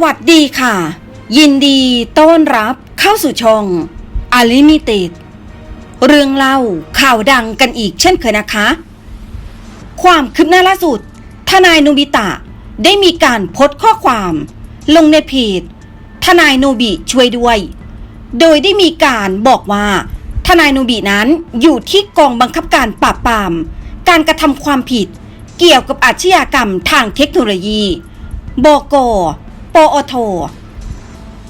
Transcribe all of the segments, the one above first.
สวัสดีค่ะ ยินดีต้อนรับเข้าสู่ช่องอลิมิเต็ดเรื่องเล่าข่าวดังกันอีกเช่นเคยนะคะ ความคืบหน้าล่าสุด ทนายโนบิตะได้มีการโพสต์ข้อความ ลงในเพจทนายโนบิช่วยด้วย โดยได้มีการบอกว่า ทนายโนบินั้นอยู่ที่กองบังคับการปราบปราม การกระทำความผิดเกี่ยวกับอาชญากรรมทางเทคโนโลยี บก ปอท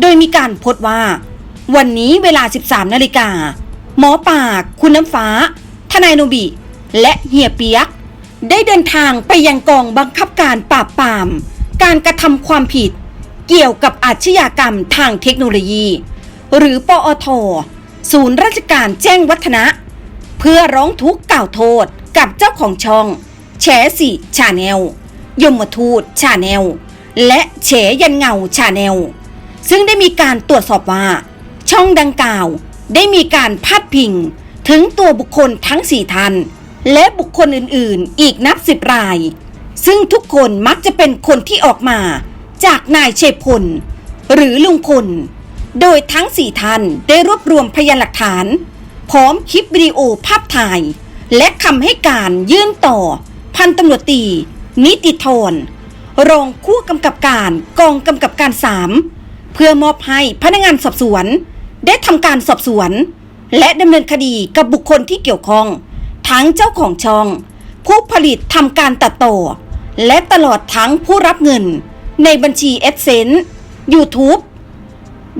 โดยมีการโพสต์ว่า วันนี้เวลา 13 นาฬิกา หมอป่า คุณน้ำฟ้า ทนายโนบิ และเฮียเปียก ได้เดินทางไปยังกองบังคับการปราบปราม การกระทำความผิด เกี่ยวกับอาชญากรรมทางเทคโนโลยี หรือปอทศูนย์ราชการแจ้งวัฒนะ เพื่อร้องทุกข์กล่าวโทษกับเจ้าของช่องแฉสิชาแนลยมทูตชาแนล และเฉยันเงาชาแนล ซึ่งได้มีการตรวจสอบว่า ช่องดังกล่าวได้มีการพาดพิง ถึงตัวบุคคลทั้งสี่ท่าน และบุคคลอื่นๆ อีกนับสิบราย ซึ่งทุกคนมักจะเป็นคนที่ออกมาจากนายเชพล หรือลุงพล โดยทั้งสี่ท่านได้รวบรวมพยานหลักฐาน พร้อมคลิปวิดีโอภาพถ่าย และคำให้การยื่นต่อ พันตำรวจตรีนิติธร รองผู้กำกับการกองกำกับการสามเพื่อมอบให้พนักงานสอบสวน ได้ทำการสอบสวน และดำเนินคดีกับบุคคลที่เกี่ยวข้อง ทั้งเจ้าของช่อง ผู้ผลิตทำการตัดต่อ และตลอดทั้งผู้รับเงิน ในบัญชีเอสเซน YouTube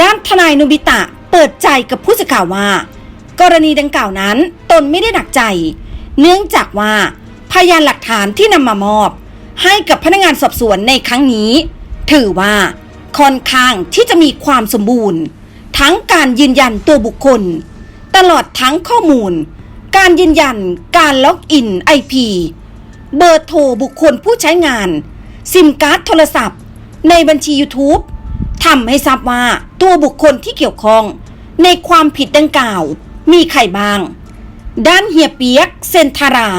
ด้านทนายโนบิตะเปิดใจกับผู้สื่อข่าวว่า กรณีดังกล่าวนั้นตนไม่ได้หนักใจ เนื่องจากว่าพยานหลักฐานที่นำมามอบ ให้กับพนักงานสอบสวนในครั้งนี้ ถือว่าค่อนข้างที่จะมีความสมบูรณ์ ทั้งการยืนยันตัวบุคคล ตลอดทั้งข้อมูล การยืนยันการล็อกอิน IP เบอร์โทรบุคคลผู้ใช้งาน ซิมการ์ดโทรศัพท์ ในบัญชี YouTube ทำให้ทราบว่าตัวบุคคลที่เกี่ยวข้อง ในความผิดดังกล่าว มีใครบ้าง ด้านเฮียเปียก เซนทารา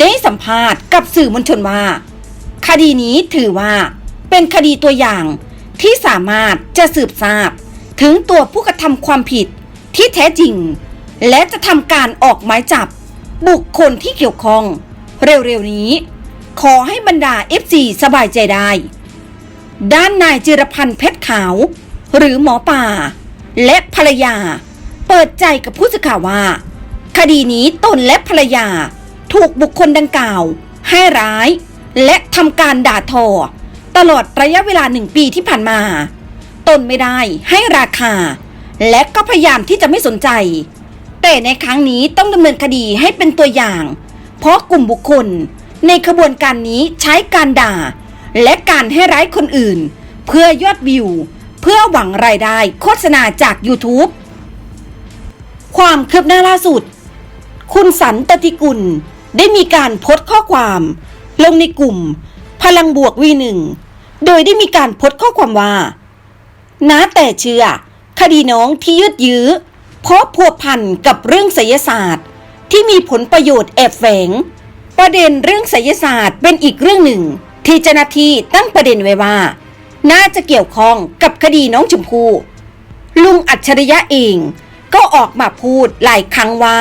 ได้สัมภาษณ์กับสื่อมวลชนว่า คดีนี้ถือว่า เป็นคดีตัวอย่างที่สามารถจะสืบทราบ ถึงตัวผู้กระทำความผิดที่แท้จริง และจะทำการออกหมายจับ บุคคลที่เกี่ยวข้อง เร็วๆนี้ ขอให้บรรดา FC สบายใจได้ ด้านนายจิรพันธ์เพชรขาว หรือหมอป่า และภรรยา เปิดใจกับผู้สื่อข่าวว่า คดีนี้ตนและภรรยา ถูกบุคคลดังกล่าว ให้ร้าย และทำการด่าทอ ตลอดระยะเวลาหนึ่งปีที่ผ่านมา ตนไม่ได้ให้ราคา และก็พยายามที่จะไม่สนใจ แต่ในครั้งนี้ต้องดำเนินคดีให้เป็นตัวอย่าง เพราะกลุ่มบุคคล ในขบวนการนี้ใช้การด่า และการให้ร้ายคนอื่น เพื่อยอดวิว เพื่อหวังรายได้โฆษณาจาก YouTube ความคืบหน้าล่าสุด คุณสันตติกุลได้มีการโพสต์ข้อความ ลงในกลุ่ม พลังบวกวีหนึ่งโดยได้มีการพสต์ข้อความว่าน้าแต่เชื่อ คดีน้องที่ยืดยื้อ เพราะพัวพันกับเรื่องไสยศาสตร์ ที่มีผลประโยชน์แอบแฝง ประเด็นเรื่องไสยศาสตร์เป็นอีกเรื่องหนึ่ง ที่เจ้าหน้าที่ตั้งประเด็นไว้ว่า น่าจะเกี่ยวข้องกับคดีน้องชมพู่ลุงอัจฉริยะเองก็ออกมาพูดหลายครั้งว่า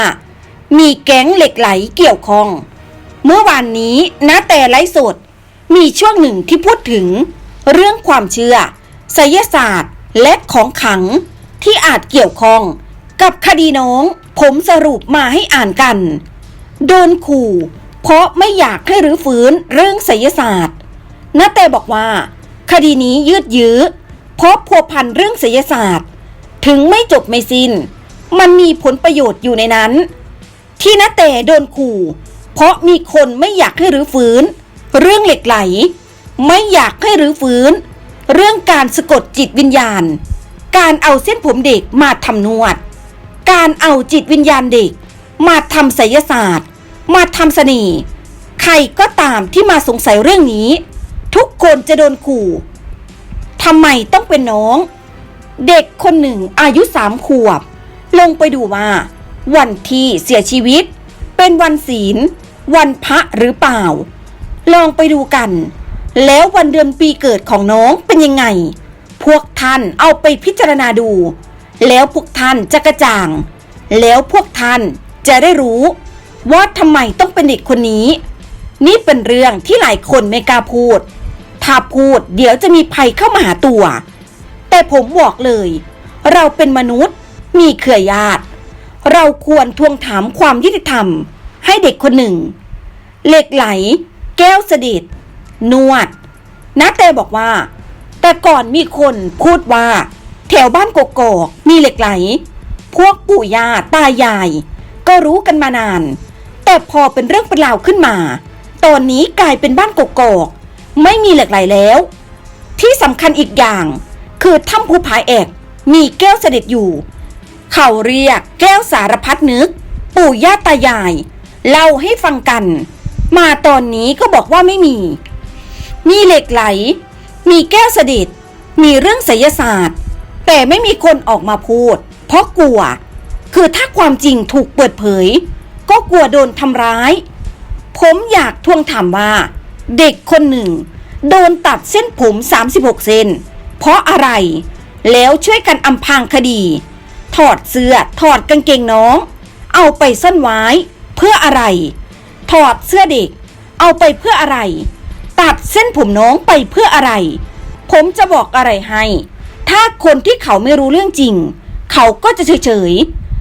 มีแก๊งเหล็กไหลเกี่ยวข้อง เมื่อวานนี้นะแต่ไลฟ์สด มีช่วงหนึ่งที่พูดถึง เรื่องความเชื่อไสยศาสตร์และของขัง ที่อาจเกี่ยวข้อง กับคดีน้อง ผมสรุปมาให้อ่านกัน โดนขู่ เพราะไม่อยากให้รื้อฟื้นเรื่องไสยศาสตร์นาแต่บอกว่า คดีนี้ยืดยื้อ เพราะพัวพันเรื่องไสยศาสตร์ ถึงไม่จบไม่สิน้น มันมีผลประโยชน์อยู่ในนั้น ที่นาแต่โดนขู่ เพราะมีคนไม่อยากให้รื้อฟื้น เรื่องเหล็กไหล ไม่อยากให้รื้อฟื้น เรื่องการสะกดจิตวิญญาณ การเอาเส้นผมเด็กมาทำนวด การเอาจิตวิญญาณเด็ก มาทำไสยศาสตร์ มาทำเสน่ห์ใครก็ตามที่มาสงสัยเรื่องนี้ ทุกคนจะโดนขู่ทำไมต้องเป็นน้อง เด็กคนหนึ่งอายุสามขวบ ลงไปดูว่าวันที่เสียชีวิต เป็นวันศีล วันพระหรือเปล่า ลองไปดูกัน แล้ววันเดือนปีเกิดของน้องเป็นยังไง พวกท่านเอาไปพิจารณาดู แล้วพวกท่านจะกระจ่าง แล้วพวกท่านจะได้รู้ ว่าทำไมต้องเป็นเด็กคนนี้ นี่เป็นเรื่องที่หลายคนไม่กล้าพูด ถ้าพูดเดี๋ยวจะมีภัยเข้ามาหาตัว แต่ผมบอกเลย เราเป็นมนุษย์ มีเครือญาติ เราควรทวงถามความยุติธรรม ให้เด็กคนหนึ่ง เหล็กไหล แก้วสด็จนวดนาเตบอกว่า แต่ก่อนมีคนพูดว่า แถวบ้านกกอกมีเหล็กไหล พวกปู่ย่าตายาย ก็รู้กันมานาน แต่พอเป็นเรื่องเป็นราวขึ้นมา ตอนนี้กลายเป็นบ้านกกอกไม่มีเหล็กไหลแล้ว ที่สำคัญอีกอย่าง คือถ้ำภูผาแอกมีแก้วเสด็จอยู่ เขาเรียกแก้วสารพัดนึก ปู่ย่าตายาย เล่าให้ฟังกัน มาตอนนี้ก็บอกว่าไม่มี มีเหล็กไหล มีแก้วเสด็จมีเรื่องไสยศาสตร์ แต่ไม่มีคนออกมาพูด เพราะกลัว คือถ้าความจริงถูกเปิดเผย ก็กลัวโดนทำร้าย ผมอยากทวงถามว่า เด็กคนหนึ่ง โดนตัดเส้นผม 36 เซนเพราะอะไร แล้วช่วยกันอำพางคดี ถอดเสื้อถอดกางเกงน้อง เอาไปซ่อนไว้ เพื่ออะไร ถอดเสื้อเด็ก เอาไปเพื่ออะไร ตัดเส้นผมน้องไปเพื่ออะไร ผมจะบอกอะไรให้ ถ้าคนที่เขาไม่รู้เรื่องจริง เขาก็จะเฉย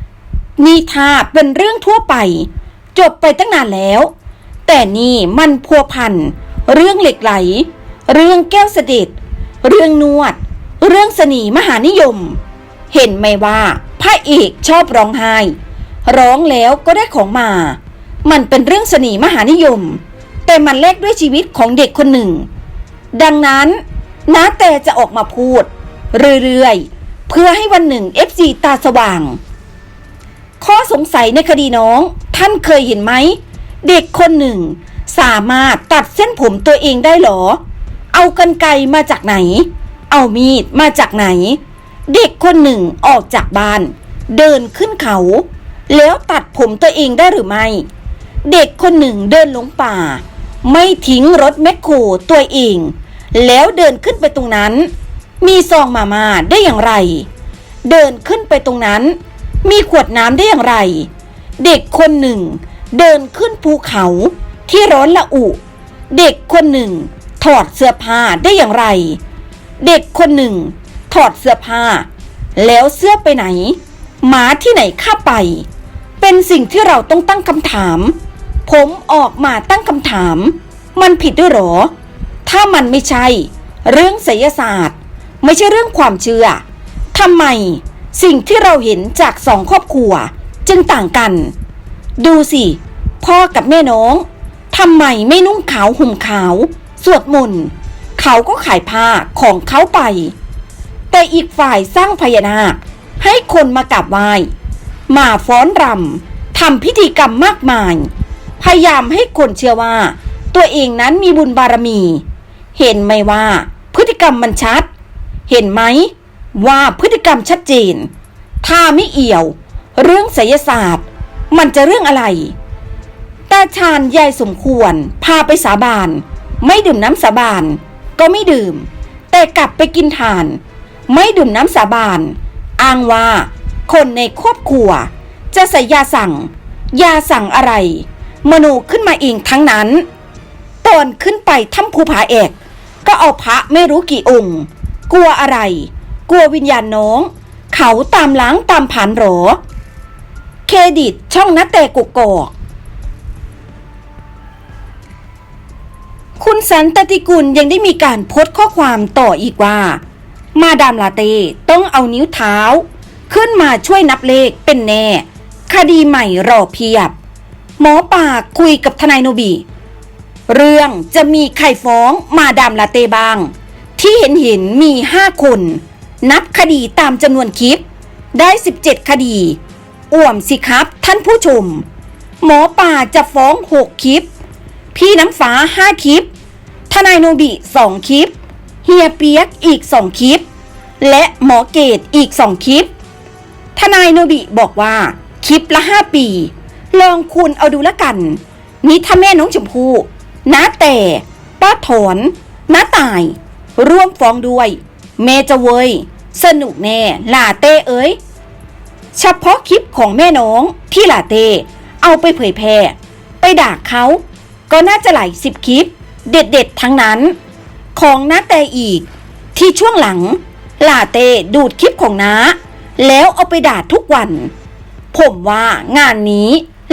ๆนี่ถ้าเป็นเรื่องทั่วไป จบไปตั้งนานแล้ว แต่นี่มันพัวพัน เรื่องเหล็กไหล เรื่องแก้วเสด็จ เรื่องนวด เรื่องสนีมหานิยม เห็นไหมว่าพระเอกชอบร้องไห้ ร้องแล้วก็ได้ของมา มันเป็นเรื่องสนีมหานิยม แต่มันแลกด้วยชีวิตของเด็กคนหนึ่ง ดังนั้นน้าแต่จะออกมาพูด เรื่อยๆ เพื่อให้วันหนึ่ง FC ตาสว่าง ข้อสงสัยในคดีน้อง ท่านเคยเห็นไหม เด็กคนหนึ่ง สามารถตัดเส้นผมตัวเองได้หรอ เอากันไกมาจากไหน เอามีดมาจากไหน เด็กคนหนึ่งออกจากบ้าน เดินขึ้นเขา แล้วตัดผมตัวเองได้หรือไม่ เด็กคนหนึ่งเดินลงป่า ไม่ทิ้งรถแมคโครตัวเอง แล้วเดินขึ้นไปตรงนั้น มีซองมามาได้อย่างไร เดินขึ้นไปตรงนั้น มีขวดน้ำได้อย่างไร เด็กคนหนึ่ง เดินขึ้นภูเขาที่ร้อนละอุ เด็กคนหนึ่ง ถอดเสื้อผ้าได้อย่างไร เด็กคนหนึ่ง ถอดเสื้อผ้า แล้วเสื้อไปไหนหมาที่ไหนข้าไป เป็นสิ่งที่เราต้องตั้งคำถาม ผมออกมาตั้งคำถาม มันผิดด้วยหรอ ถ้ามันไม่ใช่ เรื่องไสยศาสตร์ ไม่ใช่เรื่องความเชื่อทำไมสิ่งที่เราเห็นจากสองครอบครัว จึงต่างกัน ดูสิ พ่อกับแม่น้องทำไมไม่นุ่งขาวห่มขาว สวดมนต์เขาก็ขายผ้าของเขาไป แต่อีกฝ่ายสร้างพญานาคให้คนมากราบไหว้ มาฟ้อนรำทำพิธีกรรมมากมาย พยายามให้คนเชื่อว่า ตัวเองนั้นมีบุญบารมี เห็นไหมว่า พฤติกรรมมันชัด เห็นไหมว่าพฤติกรรมชัดเจน ถ้าไม่เอี่ยว เรื่องไสยศาสตร์ มันจะเรื่องอะไรตาชาญยายสมควรพาไปสาบาน ไม่ดื่มน้ำสาบาน ก็ไม่ดื่ม แต่กลับไปกินทาน ไม่ดื่มน้ำสาบาน อ้างว่า คนในครอบครัว จะใส่ยาสั่ง ยาสั่งอะไรมโนขึ้นมาเองทั้งนั้น ตอนขึ้นไปถ้ำภูผาแอก ก็เอาพระไม่รู้กี่องค์ กลัวอะไร กลัววิญญาณน้อง เขาตามล้างตามผ่านหรอ เครดิตช่องนัตแต่กุกกอกคุณสันตติกุลยังได้มีการโพสต์ข้อความต่ออีกว่า มาดามลาเต้ต้องเอานิ้วเท้า ขึ้นมาช่วยนับเลขเป็นแน่ คดีใหม่รอเพียบ หมอปากคุยกับทนายโนบี เรื่องจะมีใครฟ้องมาดามลาเตบาง ที่เห็นเห็นมีห้าคน นับคดีตามจำนวนคลิป ได้ 17 คดี อ่วมสิครับท่านผู้ชม หมอป่าจะฟ้อง 6 คลิป พี่น้ำฟ้า 5 คลิป ทนายโนบิ2คลิป เฮียเปียกอีก 2 คลิป และหมอเกตอีก 2 คลิป ทนายโนบิบอกว่าคลิปละ5ปี ลองคูณเอาดูละกัน นี่ถ้าแม่น้องชมพู่น้าแต่ป้าถอนน้าตาย ร่วมฟ้องด้วย เมจะเวย สนุกแน่ลาเต้เอ้ย เฉพาะคลิปของแม่น้องที่ลาเต้ เอาไปเผยแพร่ ไปด่าเขา ก็น่าจะหลายสิบคลิป เด็ดๆทั้งนั้น ของน้าแต่อีก ที่ช่วงหลังลาเต้ดูดคลิปของน้า แล้วเอาไปด่าทุกวัน ผมว่างานนี้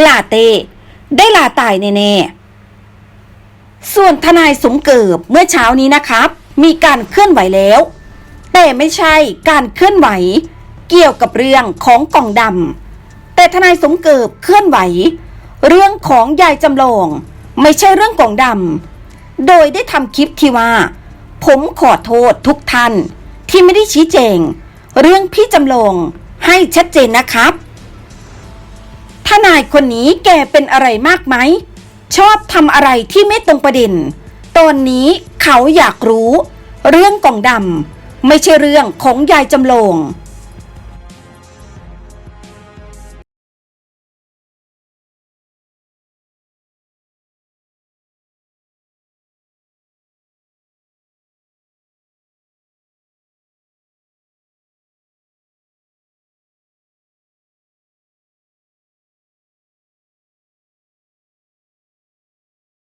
ลาเต้ได้ลาตายแน่ๆ ส่วนทนายสมเกิบเมื่อเช้านี้นะครับ มีการเคลื่อนไหวแล้ว แต่ไม่ใช่การเคลื่อนไหว เกี่ยวกับเรื่องของกล่องดำแต่ทนายสมเกิบเคลื่อนไหว เรื่องของยายจำลอง ไม่ใช่เรื่องกล่องดำโดยได้ทำคลิปที่ว่า ผมขอโทษทุกท่านที่ไม่ได้ชี้แจง เรื่องพี่จำลองให้ชัดเจนนะครับทนายคนนี้แกเป็นอะไรมากไหม ชอบทำอะไรที่ไม่ตรงประเด็น ตอนนี้เขาอยากรู้ เรื่องกล่องดำไม่ใช่เรื่องของยายจำลอง